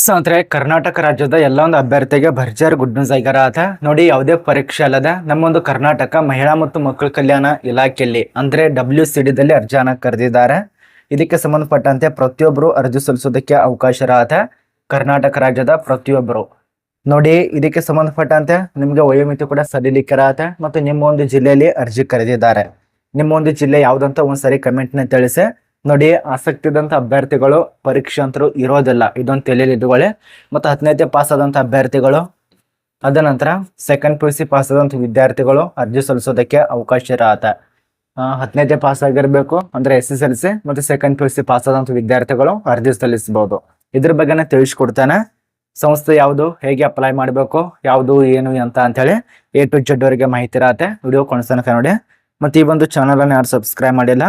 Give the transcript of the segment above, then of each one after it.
ಸ್ನೇಹಿತರೆ ಕರ್ನಾಟಕ ರಾಜ್ಯದ ಎಲ್ಲ ಒಂದು ಅಭ್ಯರ್ಥಿಗೆ ಭರ್ಜರ್ ಗುಡ್ ನ್ಯೂಸ್ ಆಗ್ಯಾರ ಆತ ನೋಡಿ, ಯಾವುದೇ ಪರೀಕ್ಷೆ ಅಲ್ಲದ ನಮ್ಮೊಂದು ಕರ್ನಾಟಕ ಮಹಿಳಾ ಮತ್ತು ಮಕ್ಕಳ ಕಲ್ಯಾಣ ಇಲಾಖೆಯಲ್ಲಿ, ಅಂದ್ರೆ ಡಬ್ಲ್ಯೂ ಸಿ ಡಿದಲ್ಲಿ ಅರ್ಜಿಯನ್ನು ಕರೆದಿದ್ದಾರೆ. ಇದಕ್ಕೆ ಸಂಬಂಧಪಟ್ಟಂತೆ ಪ್ರತಿಯೊಬ್ಬರು ಅರ್ಜಿ ಸಲ್ಲಿಸೋದಕ್ಕೆ ಅವಕಾಶ ಇರತ್ತ ಕರ್ನಾಟಕ ರಾಜ್ಯದ ಪ್ರತಿಯೊಬ್ಬರು ನೋಡಿ, ಇದಕ್ಕೆ ಸಂಬಂಧಪಟ್ಟಂತೆ ನಿಮಗೆ ವಯೋಮಿತಿ ಕೂಡ ಸಡಿಲಿಕ್ಕೆ ಇರತ್ತೆ ಮತ್ತು ನಿಮ್ಮ ಒಂದು ಜಿಲ್ಲೆಯಲ್ಲಿ ಅರ್ಜಿ ಕರೆದಿದ್ದಾರೆ. ನಿಮ್ಮ ಒಂದು ಜಿಲ್ಲೆ ಯಾವುದಂತ ಒಂದ್ಸರಿ ಕಮೆಂಟ್ನ ತಿಳಿಸಿ. ನೋಡಿ, ಆಸಕ್ತಿ ಇದ್ದಂಥ ಅಭ್ಯರ್ಥಿಗಳು, ಪರೀಕ್ಷೆ ಅಂತರೂ ಇರೋದಿಲ್ಲ. ಇದೊಂದು ತಲೆಯಲ್ಲಿ ಇಟ್ಕೊಳ್ಳಿ ಮತ್ತು ಹತ್ತನೇತೆ ಪಾಸ್ ಆದಂತ ಅಭ್ಯರ್ಥಿಗಳು, ಅದ ನಂತರ second P U C pass ಆದಂತ ವಿದ್ಯಾರ್ಥಿಗಳು ಅರ್ಜಿ ಸಲ್ಲಿಸೋದಕ್ಕೆ ಅವಕಾಶ ಇರತ್ತೆ. ಹತ್ತನೇತೆ ಪಾಸ್ ಆಗಿರಬೇಕು ಅಂದ್ರೆ ಎಸ್ ಎಸ್ ಎಲ್ ಸಿ ಮತ್ತು second P U C pass ಆದಂತ ವಿದ್ಯಾರ್ಥಿಗಳು ಅರ್ಜಿ ಸಲ್ಲಿಸಬಹುದು. ಇದ್ರ ಬಗ್ಗೆನೇ ತಿಳಿಸ್ಕೊಡ್ತಾನೆ. ಸಂಸ್ಥೆ ಯಾವುದು, ಹೇಗೆ ಅಪ್ಲೈ ಮಾಡಬೇಕು, ಯಾವುದು, ಏನು ಅಂತ ಅಂತೇಳಿ ಎ ಟು ಜೆಡ್ ಅವರಿಗೆ ಮಾಹಿತಿ ಇರತ್ತೆ. ವಿಡಿಯೋ ಕೊನೆತನಕ ನೋಡಿ. ಮತ್ತು ಈ ಒಂದು ಚಾನಲನ್ನು ಯಾರು ಸಬ್ಸ್ಕ್ರೈಬ್ ಮಾಡಿಲ್ಲ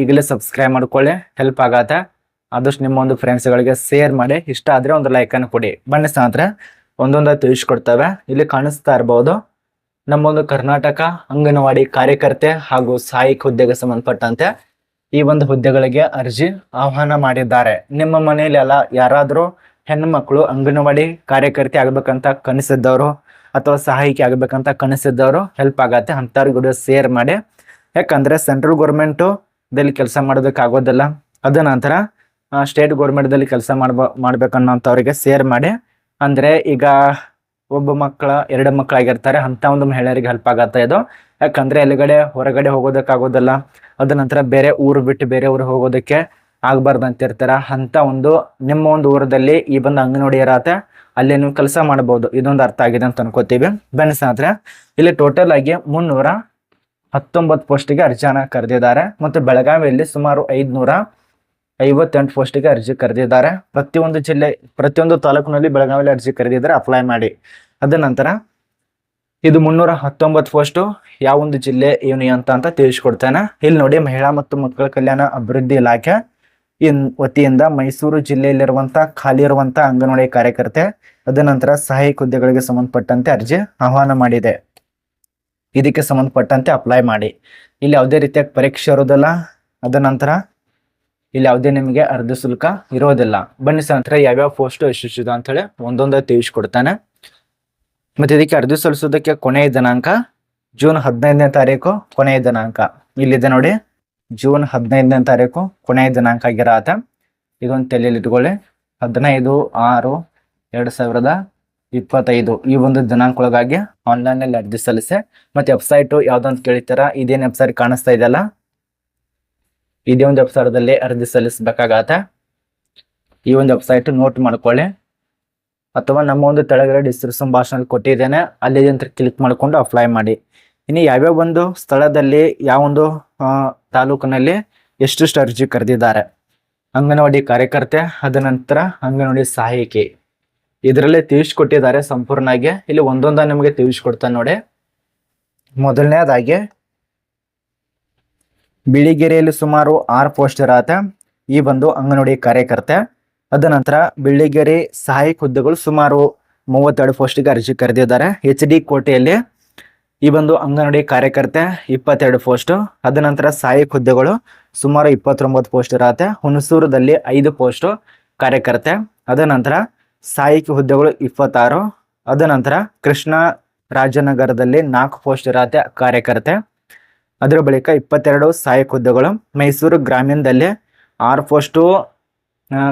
ಈಗಲೇ ಸಬ್ಸ್ಕ್ರೈಬ್ ಮಾಡ್ಕೊಳ್ಳಿ. ಹೆಲ್ಪ್ ಆಗತ್ತೆ. ಆದಷ್ಟು ನಿಮ್ಮ ಒಂದು ಫ್ರೆಂಡ್ಸ್ಗಳಿಗೆ ಶೇರ್ ಮಾಡಿ. ಇಷ್ಟ ಆದರೆ ಒಂದು ಲೈಕ್ ಅನ್ನು ಕೊಡಿ. ಬನ್ನಿ ಸ್ನೇಹಿತರೆ ಒಂದೊಂದಾಗಿ ತಿಳಿಸ್ಕೊಡ್ತವೆ. ಇಲ್ಲಿ ಕಾಣಿಸ್ತಾ ಇರ್ಬೋದು, ನಮ್ಮೊಂದು ಕರ್ನಾಟಕ ಅಂಗನವಾಡಿ ಕಾರ್ಯಕರ್ತೆ ಹಾಗೂ ಸಹಾಯಕ ಹುದ್ದೆಗೆ ಸಂಬಂಧಪಟ್ಟಂತೆ ಈ ಒಂದು ಹುದ್ದೆಗಳಿಗೆ ಅರ್ಜಿ ಆಹ್ವಾನ ಮಾಡಿದ್ದಾರೆ. ನಿಮ್ಮ ಮನೆಯಲ್ಲಿ ಎಲ್ಲ ಯಾರಾದರೂ ಹೆಣ್ಣು ಮಕ್ಕಳು ಅಂಗನವಾಡಿ ಕಾರ್ಯಕರ್ತೆ ಆಗಬೇಕಂತ ಕನಸಿದ್ದವರು ಅಥವಾ ಸಹಾಯಕಿ ಆಗಬೇಕಂತ ಕನಸಿದ್ದವರು ಹೆಲ್ಪ್ ಆಗತ್ತೆ. ಅಂಥವ್ರಿಗೂ ಶೇರ್ ಮಾಡಿ. ಯಾಕಂದರೆ ಸೆಂಟ್ರಲ್ ಗೌರ್ಮೆಂಟು ದಲ್ಲಿ ಕೆಲಸ ಮಾಡೋದಕ್ಕಾಗೋದಿಲ್ಲ ಅದ ನಂತರ ಸ್ಟೇಟ್ ಗೌರ್ಮೆಂಟ್ದಲ್ಲಿ ಕೆಲಸ ಮಾಡ್ಬ ಮಾಡ್ಬೇಕನ್ನೋಂಥವ್ರಿಗೆ ಸೇರ್ ಮಾಡಿ. ಅಂದ್ರೆ ಈಗ ಒಬ್ಬ ಮಕ್ಕಳ ಎರಡು ಮಕ್ಕಳಾಗಿರ್ತಾರೆ ಅಂತ ಒಂದು ಮಹಿಳೆಯರಿಗೆ ಹೆಲ್ಪ್ ಆಗತ್ತೆ ಇದು. ಯಾಕಂದ್ರೆ ಎಲ್ಲಿಗಡೆ, ಹೊರಗಡೆ ಹೋಗೋದಕ್ಕಾಗೋದಿಲ್ಲ ಅದ ನಂತರ ಬೇರೆ ಊರು ಬಿಟ್ಟು ಬೇರೆ ಊರು ಹೋಗೋದಕ್ಕೆ ಆಗ್ಬಾರ್ದು ಅಂತ ಇರ್ತಾರ ಅಂತ ಒಂದು, ನಿಮ್ಮ ಒಂದು ಊರದಲ್ಲಿ ಈ ಬಂದು ಅಂಗನವಾಡಿ ಇರತ್ತೆ, ಅಲ್ಲಿ ನೀವು ಕೆಲಸ ಮಾಡಬಹುದು ಇದೊಂದು ಅರ್ಥ ಆಗಿದೆ ಅಂತ ಅನ್ಕೋತೀವಿ. ಬೆನ್ಸ್ ಸ್ನೇಹಿತರೆ, ಇಲ್ಲಿ ಟೋಟಲ್ ಆಗಿ ಮುನ್ನೂರ ಹತ್ತೊಂಬತ್ತು ಪೋಸ್ಟಿಗೆ ಅರ್ಜಿಯನ್ನು ಕರೆದಿದ್ದಾರೆ. ಮತ್ತು ಬೆಳಗಾವಿಯಲ್ಲಿ ಸುಮಾರು ಐದುನೂರ ಐವತ್ತೆಂಟು ಪೋಸ್ಟಿಗೆ ಅರ್ಜಿ ಕರೆದಿದ್ದಾರೆ. ಪ್ರತಿಯೊಂದು ಜಿಲ್ಲೆ, ಪ್ರತಿಯೊಂದು ತಾಲೂಕಿನಲ್ಲಿ ಬೆಳಗಾವಿಯಲ್ಲಿ ಅರ್ಜಿ ಕರೆದಿದ್ದಾರೆ ಅಪ್ಲೈ ಮಾಡಿ. ಅದ ನಂತರ ಇದು ಮುನ್ನೂರ ಹತ್ತೊಂಬತ್ತು ಪೋಸ್ಟು ಯಾವೊಂದು ಜಿಲ್ಲೆ, ಏನು ಅಂತ ಅಂತ ತಿಳಿಸ್ಕೊಡ್ತೇನೆ. ಇಲ್ಲಿ ನೋಡಿ ಮಹಿಳಾ ಮತ್ತು ಮಕ್ಕಳ ಕಲ್ಯಾಣ ಅಭಿವೃದ್ಧಿ ಇಲಾಖೆ ಇನ್, ವತಿಯಿಂದ ಮೈಸೂರು ಜಿಲ್ಲೆಯಲ್ಲಿರುವಂಥ ಖಾಲಿ ಇರುವಂಥ ಅಂಗನವಾಡಿ ಕಾರ್ಯಕರ್ತೆ ಅದ ನಂತರ ಸಹಾಯಕ ಹುದ್ದೆಗಳಿಗೆ ಸಂಬಂಧಪಟ್ಟಂತೆ ಅರ್ಜಿ ಆಹ್ವಾನ ಮಾಡಿದೆ. ಇದಕ್ಕೆ ಸಂಬಂಧಪಟ್ಟಂತೆ ಅಪ್ಲೈ ಮಾಡಿ. ಇಲ್ಲಿ ಯಾವುದೇ ರೀತಿಯಾಗಿ ಪರೀಕ್ಷೆ ಇರೋದಿಲ್ಲ ಅದ ನಂತರ ಇಲ್ಲಿ ಯಾವುದೇ ನಿಮಗೆ ಅರ್ಧ ಶುಲ್ಕ ಇರೋದಿಲ್ಲ ಬನ್ನಿ ನಂತರ ಯಾವ್ಯಾವ ಪೋಸ್ಟ್ ಎಷ್ಟಿದೆ ಅಂತ ಹೇಳಿ ಒಂದೊಂದು ತಿಳಿಸ್ಕೊಡ್ತಾನೆ. ಮತ್ತೆ ಇದಕ್ಕೆ ಅರ್ಜಿ ಸಲ್ಲಿಸೋದಕ್ಕೆ ಕೊನೆಯ ದಿನಾಂಕ ಜೂನ್ ಹದಿನೈದನೇ ತಾರೀಕು ಕೊನೆಯ ದಿನಾಂಕ. ಇಲ್ಲಿದೆ ನೋಡಿ, ಜೂನ್ ಹದಿನೈದನೇ ತಾರೀಕು ಕೊನೆಯ ದಿನಾಂಕ ಆಗಿರತ್ತೆ. ಇದೊಂದು ತಲೆಯಲ್ಲಿ ಇಟ್ಕೊಳ್ಳಿ. ಹದಿನೈದು, ಆರು, ಎರಡು ಸಾವಿರದ ಇಪ್ಪತ್ತೈದು ಈ ಒಂದು ದಿನಾಂಕೊಳಗಾಗಿ ಆನ್ಲೈನ್ ಅಲ್ಲಿ ಅರ್ಜಿ ಸಲ್ಲಿಸಿ. ಮತ್ತೆ ವೆಬ್ಸೈಟ್ ಯಾವುದಂತ ಕೇಳಿತಾರ ಇದೇನು ವೆಬ್ಸೈಟ್ ಕಾಣಿಸ್ತಾ ಇದೆಯಲ್ಲ? ಇದೇ ಒಂದು ವೆಬ್ಸೈಟಲ್ಲಿ ಅರ್ಜಿ ಸಲ್ಲಿಸಬೇಕಾಗತ್ತೆ. ಈ ಒಂದು ವೆಬ್ಸೈಟ್ ನೋಟ್ ಮಾಡ್ಕೊಳ್ಳಿ. ಅಥವಾ ನಮ್ಮ ಒಂದು ತೆಳಗಡೆ ಡಿಸ್ಕ್ರಿಪ್ಷನ್ ಭಾಷಣ ಕೊಟ್ಟಿದ್ದೇನೆ. ಅಲ್ಲಿ ಅಂತ ಕ್ಲಿಕ್ ಮಾಡಿಕೊಂಡು ಅಪ್ಲೈ ಮಾಡಿ. ಇನ್ನು ಯಾವ್ಯಾವ ಒಂದು ಸ್ಥಳದಲ್ಲಿ ಯಾವ ಒಂದು ತಾಲೂಕಿನಲ್ಲಿ ಎಷ್ಟೆಷ್ಟು ಅರ್ಜಿ ಕರೆದಿದ್ದಾರೆ? ಅಂಗನವಾಡಿ ಕಾರ್ಯಕರ್ತೆ, ಅದ ನಂತರ ಅಂಗನವಾಡಿ ಸಹಾಯಕಿ. ಇದರಲ್ಲೇ ತಿಳಿಸ್ಕೊಟ್ಟಿದ್ದಾರೆ ಸಂಪೂರ್ಣವಾಗಿ ಇಲ್ಲಿ ಒಂದೊಂದ ನಿಮಗೆ ತಿಳಿಸ್ಕೊಡ್ತಾನೆ ನೋಡಿ. ಮೊದಲನೇದಾಗಿ, ಬಿಳಿಗೆರೆಯಲ್ಲಿ ಸುಮಾರು ಆರು ಪೋಸ್ಟ್ ಇರತ್ತೆ ಈ ಬಂದು ಅಂಗನವಾಡಿ ಕಾರ್ಯಕರ್ತೆ. ಅದ ನಂತರ ಬಿಳಿಗೆರೆ ಸಹಾಯಕ ಹುದ್ದೆಗಳು ಸುಮಾರು ಮೂವತ್ತೆರಡು ಪೋಸ್ಟ್ಗೆ ಅರ್ಜಿ ಕರೆದಿದ್ದಾರೆ. ಎಚ್ ಡಿ ಕೋಟೆಯಲ್ಲಿ ಈ ಬಂದು ಅಂಗನವಾಡಿ ಕಾರ್ಯಕರ್ತೆ ಇಪ್ಪತ್ತೆರಡು ಪೋಸ್ಟ್. ಅದ ನಂತರ ಸಹಾಯಕ ಹುದ್ದೆಗಳು ಸುಮಾರು ಇಪ್ಪತ್ತೊಂಬತ್ತು ಪೋಸ್ಟ್ ಇರತ್ತೆ ಹುಣಸೂರದಲ್ಲಿ ಐದು ಪೋಸ್ಟ್ ಕಾರ್ಯಕರ್ತೆ. ಅದ ನಂತರ ಸಹಾಯಕ ಹುದ್ದೆಗಳು ಇಪ್ಪತ್ತಾರು. ಅದ ನಂತರ ಕೃಷ್ಣ ರಾಜನಗರದಲ್ಲಿ ನಾಲ್ಕು ಪೋಸ್ಟ್ ಇರತ್ತೆ, ಕಾರ್ಯಕರ್ತೆ. ಅದರ ಬಳಿಕ ಇಪ್ಪತ್ತೆರಡು ಸಹಾಯಕ ಹುದ್ದೆಗಳು. ಮೈಸೂರು ಗ್ರಾಮೀಣದಲ್ಲಿ ಆರು ಪೋಸ್ಟು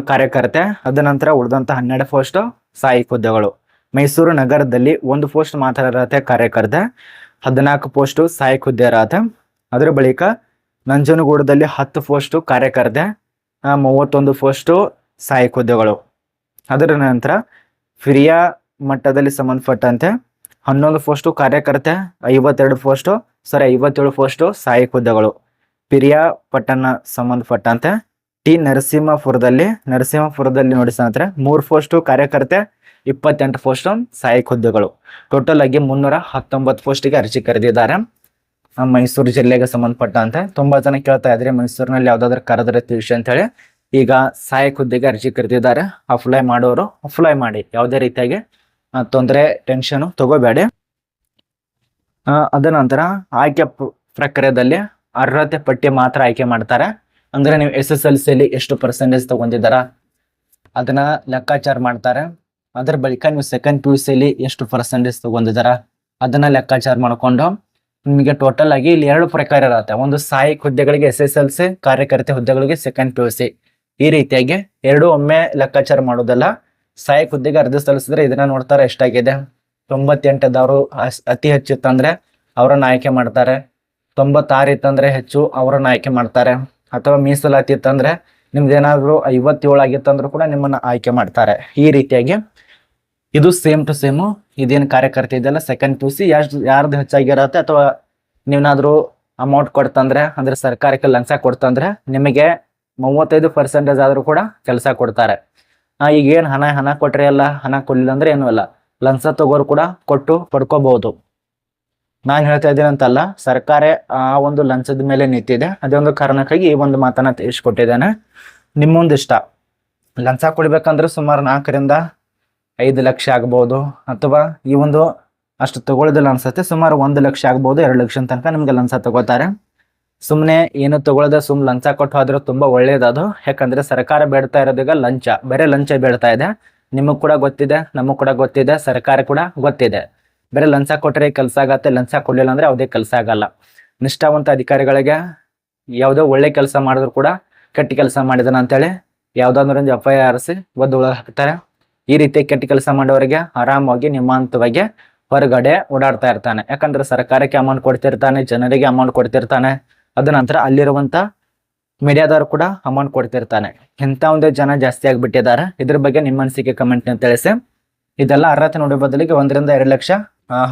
ಕಾರ್ಯಕರ್ತೆ. ಅದ ನಂತರ ಉಳಿದಂತ ಹನ್ನೆರಡು ಪೋಸ್ಟ್ ಸಹಾಯಕ ಹುದ್ದೆಗಳು. ಮೈಸೂರು ನಗರದಲ್ಲಿ ಒಂದು ಪೋಸ್ಟ್ ಮಾತ್ರ ಇರತ್ತೆ, ಕಾರ್ಯಕರ್ತೆ. ಹದಿನಾಲ್ಕು ಪೋಸ್ಟು ಸಹಾಯಕ ಹುದ್ದೆ ಇರತ್ತೆ. ಅದರ ಬಳಿಕ ನಂಜನಗೂಡದಲ್ಲಿ ಹತ್ತು ಪೋಸ್ಟು ಕಾರ್ಯಕರ್ತೆ. ಮೂವತ್ತೊಂದು ಪೋಸ್ಟು ಸಹಾಯಕ ಹುದ್ದೆಗಳು. ಅದರ ನಂತರ ಫಿರಿಯಾ ಮಟ್ಟದಲ್ಲಿ ಸಂಬಂಧಪಟ್ಟಂತೆ ಹನ್ನೊಂದು ಪೋಸ್ಟು ಕಾರ್ಯಕರ್ತೆ, ಐವತ್ತೆರಡು ಪೋಸ್ಟು ಸಾರಿ ಐವತ್ತೇಳು ಪೋಸ್ಟು ಸಹಾಯಕ ಹುದ್ದೆಗಳು. ಪಿರಿಯಾ ಪಟ್ಟಣ ಸಂಬಂಧಪಟ್ಟಂತೆ ಟಿ ನರಸಿಂಹಪುರದಲ್ಲಿ ನರಸಿಂಹಪುರದಲ್ಲಿ ನೋಡಿ ಸ್ನೇಹಿತರೆ ಮೂರು ಪೋಸ್ಟು ಕಾರ್ಯಕರ್ತೆ, ಇಪ್ಪತ್ತೆಂಟು ಪೋಸ್ಟ್ ಸಹಾಯಕ ಹುದ್ದೆಗಳು. ಟೋಟಲ್ ಆಗಿ ಮುನ್ನೂರ ಹತ್ತೊಂಬತ್ತು ಪೋಸ್ಟಿಗೆ ಅರ್ಜಿ ಕರೆದಿದ್ದಾರೆ. ಮೈಸೂರು ಜಿಲ್ಲೆಗೆ ಸಂಬಂಧಪಟ್ಟಂತೆ ತುಂಬ ಜನ ಕೇಳ್ತಾ ಇದ್ರೆ ಮೈಸೂರಿನಲ್ಲಿ ಯಾವ್ದಾದ್ರು ಕರೆದ್ರೆ ತಿಳಿಸಿ ಅಂತ ಹೇಳಿ ಈಗ ಸಹಾಯಕ ಹುದ್ದೆಗೆ ಅರ್ಜಿ ಕರೆದಿದ್ದಾರೆ. ಅಪ್ಲೈ ಮಾಡೋರು ಅಪ್ಲೈ ಮಾಡಿ. ಯಾವುದೇ ರೀತಿಯಾಗಿ ತೊಂದರೆ ಟೆನ್ಷನು ತಗೋಬೇಡಿ. ಅದ ನಂತರ ಆಯ್ಕೆ ಪ್ರಕ್ರಿಯೆಯಲ್ಲಿ ಅರ್ಹತೆ ಪಟ್ಟಿ ಮಾತ್ರ ಆಯ್ಕೆ ಮಾಡ್ತಾರೆ. ಅಂದ್ರೆ ನೀವು ಎಸ್ ಎಸ್ ಎಲ್ ಸಿಯಲ್ಲಿ ಎಷ್ಟು ಪರ್ಸೆಂಟೇಜ್ ತೊಗೊಂಡಿದ್ದಾರ? ಅದನ್ನ ಲೆಕ್ಕಾಚಾರ ಮಾಡ್ತಾರೆ. ಅದರ ಬಳಿಕ ನೀವು ಸೆಕೆಂಡ್ ಪಿ ಯು ಸಿಯಲ್ಲಿ ಎಷ್ಟು ಪರ್ಸೆಂಟೇಜ್ ತೊಗೊಂಡಿದ್ದಾರ? ಅದನ್ನ ಲೆಕ್ಕಾಚಾರ ಮಾಡಿಕೊಂಡು ನಿಮಗೆ ಟೋಟಲ್ ಆಗಿ ಇಲ್ಲಿ ಎರಡು ಪ್ರಕಾರ ಇರುತ್ತೆ. ಒಂದು ಸಹಾಯಕ ಹುದ್ದೆಗಳಿಗೆ ಎಸ್ ಎಸ್ ಎಲ್ ಸಿ ಕಾರ್ಯಕರ್ತೆ ಹುದ್ದೆಗಳಿಗೆ ಸೆಕೆಂಡ್ ಪಿ ಯು ಸಿ ಈ ರೀತಿಯಾಗಿ ಎರಡು ಒಮ್ಮೆ ಲೆಕ್ಕಾಚಾರ ಮಾಡೋದಲ್ಲ. ಸಹಾಯಕ ಹುದ್ದೆಗೆ ಅರ್ಜಿ ಸಲ್ಲಿಸಿದ್ರೆ ಇದನ್ನ ನೋಡ್ತಾರೆ ಎಷ್ಟಾಗಿದೆ. ತೊಂಬತ್ತೆಂಟದವರು ಅತಿ ಹೆಚ್ಚು ಅವರನ್ನು ಅವರನ್ನ ಆಯ್ಕೆ ಮಾಡ್ತಾರೆ. ತೊಂಬತ್ತಾರು ಇತ್ತಂದ್ರೆ ಹೆಚ್ಚು ಅವರನ್ನು ಆಯ್ಕೆ ಮಾಡ್ತಾರೆ. ಅಥವಾ ಮೀಸಲಾತಿ ಇತ್ತಂದ್ರೆ ನಿಮ್ದೇನಾದ್ರು ಐವತ್ತೇಳು ಆಗಿತ್ತಂದ್ರೂ ಕೂಡ ನಿಮ್ಮನ್ನ ಆಯ್ಕೆ ಮಾಡ್ತಾರೆ. ಈ ರೀತಿಯಾಗಿ ಇದು ಸೇಮ್ ಟು ಸೇಮು ಇದೇನು ಕಾರ್ಯಕರ್ತ ಇದೆಯಲ್ಲ ಸೆಕೆಂಡ್ ಪಿ ಸಿ ಎಷ್ಟು ಯಾರ್ದು ಹೆಚ್ಚಾಗಿರತ್ತೆ ಅಥವಾ ನೀವೇನಾದ್ರೂ ಅಮೌಂಟ್ ಕೊಡ್ತಂದ್ರೆ ಅಂದ್ರೆ ಸರ್ಕಾರಕ್ಕೆ ಲಂಚ ಕೊಡ್ತಂದ್ರೆ ನಿಮಗೆ ಮೂವತ್ತೈದು ಪರ್ಸೆಂಟೇಜ್ ಆದರೂ ಕೂಡ ಕೆಲಸ ಕೊಡ್ತಾರೆ. ಈಗ ಏನು ಹಣ ಹಣ ಕೊಟ್ಟರೆ ಅಲ್ಲ? ಹಣ ಕೊಡಲಿಲ್ಲ ಅಂದ್ರೆ ಏನೂ ಇಲ್ಲ ಲಂಚ ತಗೋರು ಕೂಡ ಕೊಟ್ಟು ಪಡ್ಕೋಬಹುದು ನಾನು ಹೇಳ್ತಾ ಇದ್ದೀನಿ ಅಂತಲ್ಲ, ಸರ್ಕಾರ ಆ ಒಂದು ಲಂಚದ ಮೇಲೆ ನಿಂತಿದೆ. ಅದೇ ಒಂದು ಕಾರಣಕ್ಕಾಗಿ ಈ ಒಂದು ಮಾತನ್ನ ತಿಳಿಸ್ಕೊಟ್ಟಿದ್ದೇನೆ. ನಿಮ್ಮೊಂದಿಷ್ಟ. ಲಂಚ ಕೊಡ್ಬೇಕಂದ್ರೆ ಸುಮಾರು ನಾಲ್ಕರಿಂದ ಐದು ಲಕ್ಷ ಆಗ್ಬೋದು. ಅಥವಾ ಈ ಒಂದು ಅಷ್ಟು ತಗೊಳ್ಳೋದಿಲ್ಲ ಅನ್ಸುತ್ತೆ. ಸುಮಾರು ಒಂದು ಲಕ್ಷ ಆಗ್ಬೋದು, ಎರಡು ಲಕ್ಷ ತನಕ ನಿಮ್ಗೆ ಲಂಚ ತಗೋತಾರೆ. ಸುಮ್ಮನೆ ಏನು ತಗೊಳ್ಳದೆ ಸುಮ್ ಲಂಚ ಕೊಟ್ಟು ಹೋದ್ರೆ ತುಂಬಾ ಒಳ್ಳೇದದು ಯಾಕಂದ್ರೆ ಸರ್ಕಾರ ಬೇಡ್ತಾ ಇರೋದೀಗ ಲಂಚ. ಬೇರೆ ಲಂಚ ಬೇಡ್ತಾ ಇದೆ. ನಿಮಗ್ ಕೂಡ ಗೊತ್ತಿದೆ, ನಮಗ್ ಕೂಡ ಗೊತ್ತಿದೆ, ಸರ್ಕಾರ ಕೂಡ ಗೊತ್ತಿದೆ. ಬೇರೆ ಲಂಚ ಕೊಟ್ಟರೆ ಕೆಲಸ ಆಗತ್ತೆ, ಲಂಚ ಕೊಡ್ಲಿಲ್ಲ ಅಂದ್ರೆ ಯಾವುದೇ ಕೆಲಸ ಆಗಲ್ಲ. ನಿಷ್ಠಾವಂತ ಅಧಿಕಾರಿಗಳಿಗೆ ಯಾವುದೋ ಒಳ್ಳೆ ಕೆಲಸ ಮಾಡಿದ್ರು ಕೂಡ ಕೆಟ್ಟ ಕೆಲಸ ಮಾಡಿದನ ಅಂತೇಳಿ ಯಾವ್ದಾದ್ರು ಒಂದು ಎಫ್ ಐ ಆರ್ ಸಿ ಒದ್ದು ಹಾಕ್ತಾರೆ. ಈ ರೀತಿ ಕೆಟ್ಟ ಕೆಲಸ ಮಾಡೋರಿಗೆ ಆರಾಮಾಗಿ ನಿಮ್ಮಂತವಾಗಿ ಹೊರಗಡೆ ಓಡಾಡ್ತಾ ಇರ್ತಾನೆ. ಯಾಕಂದ್ರೆ ಸರ್ಕಾರಕ್ಕೆ ಅಮೌಂಟ್ ಕೊಡ್ತಿರ್ತಾನೆ, ಜನರಿಗೆ ಅಮೌಂಟ್ ಕೊಡ್ತಿರ್ತಾನೆ. ಅದ ನಂತರ ಅಲ್ಲಿರುವಂತ ಮೀಡಿಯಾದವರು ಕೂಡ ಅಮೌಂಟ್ ಕೊಡ್ತಿರ್ತಾನೆ. ಇಂಥ ಒಂದು ಜನ ಜಾಸ್ತಿ ಆಗಿಬಿಟ್ಟಿದ್ದಾರೆ ಇದ್ರ ಬಗ್ಗೆ ನಿಮ್ಮ ಅನಿಸಿಕೆ ಕಮೆಂಟ್ ತಿಳಿಸಿ. ಇದೆಲ್ಲ ಅರ್ಹತೆ ನೋಡೋ ಬದಲಿಗೆ ಒಂದರಿಂದ ಎರಡು ಲಕ್ಷ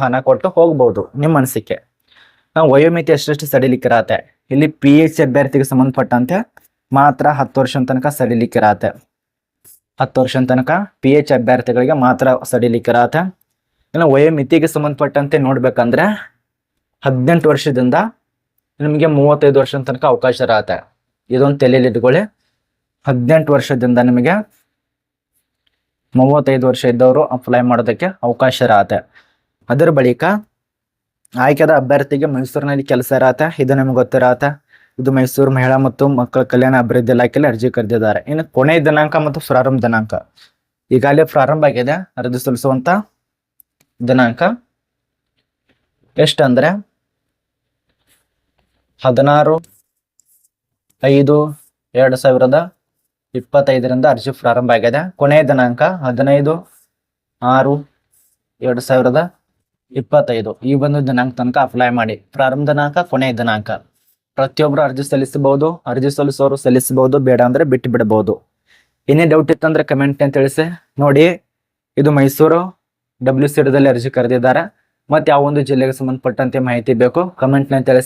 ಹಣ ಕೊಟ್ಟು ಹೋಗ್ಬೋದು ನಿಮ್ಮ ಅನಿಸಿಕೆ ನಾವು ವಯೋಮಿತಿ ಎಷ್ಟೆಷ್ಟು ಸಡಿಲಿಕ್ಕಿರತ್ತೆ? ಇಲ್ಲಿ ಪಿ ಎಚ್ ಅಭ್ಯರ್ಥಿಗೆ ಸಂಬಂಧಪಟ್ಟಂತೆ ಮಾತ್ರ ಹತ್ತು ವರ್ಷ ತನಕ ಸಡಿಲಿಕ್ಕಿರತ್ತೆ. ಹತ್ತು ವರ್ಷ ತನಕ ಪಿ ಎಚ್ ಅಭ್ಯರ್ಥಿಗಳಿಗೆ ಮಾತ್ರ ಸಡಿಲಿಕ್ಕಿರತ್ತೆ. ಇನ್ನು ವಯೋಮಿತಿಗೆ ಸಂಬಂಧಪಟ್ಟಂತೆ ನೋಡ್ಬೇಕಂದ್ರೆ ಹದಿನೆಂಟು ವರ್ಷದಿಂದ ನಿಮಗೆ ಮೂವತ್ತೈದು ವರ್ಷದ ತನಕ ಅವಕಾಶ ಇರತ್ತೆ. ಇದೊಂದು ತಲೆಯಲ್ಲಿ ಇಟ್ಕೊಳ್ಳಿ. ಹದಿನೆಂಟು ವರ್ಷದಿಂದ ನಿಮಗೆ ಮೂವತ್ತೈದು ವರ್ಷ ಇದ್ದವರು ಅಪ್ಲೈ ಮಾಡೋದಕ್ಕೆ ಅವಕಾಶ ಇರತ್ತೆ. ಅದರ ಬಳಿಕ ಆಯ್ಕೆದ ಅಭ್ಯರ್ಥಿಗೆ ಮೈಸೂರಿನಲ್ಲಿ ಕೆಲಸ ಇರತ್ತೆ. ಇದು ನಿಮ್ಗೆ ಗೊತ್ತಿರತ್ತೆ. ಇದು ಮೈಸೂರು ಮಹಿಳಾ ಮತ್ತು ಮಕ್ಕಳ ಕಲ್ಯಾಣ ಅಭಿವೃದ್ಧಿ ಇಲಾಖೆಯಲ್ಲಿ ಅರ್ಜಿ ಕರೆದಿದ್ದಾರೆ. ಇನ್ನು ಕೊನೆ ದಿನಾಂಕ ಮತ್ತು ಪ್ರಾರಂಭ ದಿನಾಂಕ. ಈಗಾಗಲೇ ಪ್ರಾರಂಭ ಆಗಿದೆ. ಅರ್ಜಿ ಸಲ್ಲಿಸುವಂತ ದಿನಾಂಕ ಎಷ್ಟಂದ್ರೆ ಹದಿನಾರು, ಐದು, ಎರಡು ಸಾವಿರದ ಇಪ್ಪತ್ತೈದರಿಂದ ಅರ್ಜಿ ಪ್ರಾರಂಭ ಆಗಿದೆ. ಕೊನೆಯ ದಿನಾಂಕ ಹದಿನೈದು, ಆರು, ಎರಡು ಸಾವಿರದ ಇಪ್ಪತ್ತೈದು. ಈ ಒಂದು ದಿನಾಂಕ ತನಕ ಅಪ್ಲೈ ಮಾಡಿ. ಪ್ರಾರಂಭ ದಿನಾಂಕ, ಕೊನೆಯ ದಿನಾಂಕ. ಪ್ರತಿಯೊಬ್ಬರು ಅರ್ಜಿ ಸಲ್ಲಿಸಬಹುದು, ಅರ್ಜಿ ಸಲ್ಲಿಸೋರು ಸಲ್ಲಿಸಬಹುದು, ಬೇಡ ಅಂದ್ರೆ ಬಿಟ್ಟು ಬಿಡಬಹುದು. ಏನೇ ಡೌಟ್ ಇತ್ತಂದ್ರೆ ಕಮೆಂಟ್ ಅಂತ ತಿಳಿಸಿ. ನೋಡಿ, ಇದು ಮೈಸೂರು ಡಬ್ಲ್ಯೂ ಸಿ ಅರ್ಜಿ ಕರೆದಿದ್ದಾರೆ. ಮತ್ತೆ ಯಾವ ಒಂದು ಜಿಲ್ಲೆಗೆ ಸಂಬಂಧಪಟ್ಟಂತೆ ಮಾಹಿತಿ ಬೇಕು ಕಮೆಂಟ್ ತಿಳಿಸಿ.